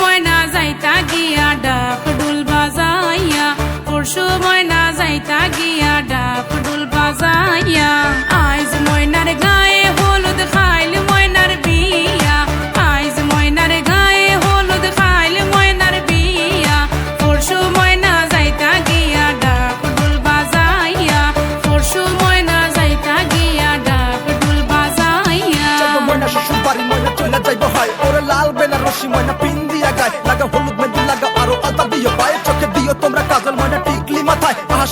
ময়না যাইতা গিয়া, ডাক ডুল বাজাইয়া। পরশু ময়না যাইতা গিয়া, ডাক ডুল বাজাইয়া। আইজ ময়নার গায়ে হলুদ খাইল ময়নার বিয়া। আইজ ময়নার গায়ে হলুদ খাইল ময়নার বিয়া। পরশু ময়না যাইতা গিয়া, ডাক ডুল বাজাইয়া। পরশু ময়না যাইতা গিয়া, ডাক ডুল বাজাইয়া। ময়না শ্বশুর ময়না চলে যাইব হয়। ওরে লাল বেলা রশি ময়না পিন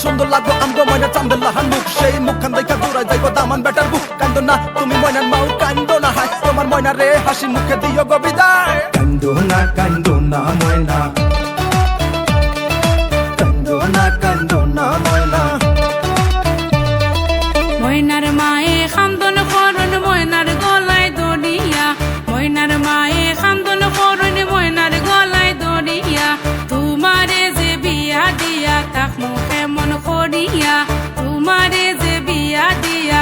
সুন্দর লাগবো আমগো ময়না চান্দুল্লাহ মুখ সেই মুখখান দেখা দূরাই যাইব দামান বেটার বুক। কান্দ না তুমি ময়নার মাও কান্দ না হায় তোমার ময়না রে হাসি মুখে দিও গো বিদায়। কান্দো না কান্দো না ময়না। কান্দো না কান্দো না ময়না। ময়নার মায়ে খান্দন করন ময়নার গলায় দড়িয়া। ময়নার মায়ে খান্দন করন ময়নার গলায় দড়িয়া। তোমারে যে বিয়া দিয়া তাক মুখে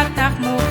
দিয়া তাক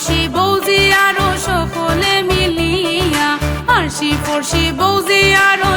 ফরশি বৌজি আরও সকলে মিলিয়া আরশি ফরশি বৌজি আরও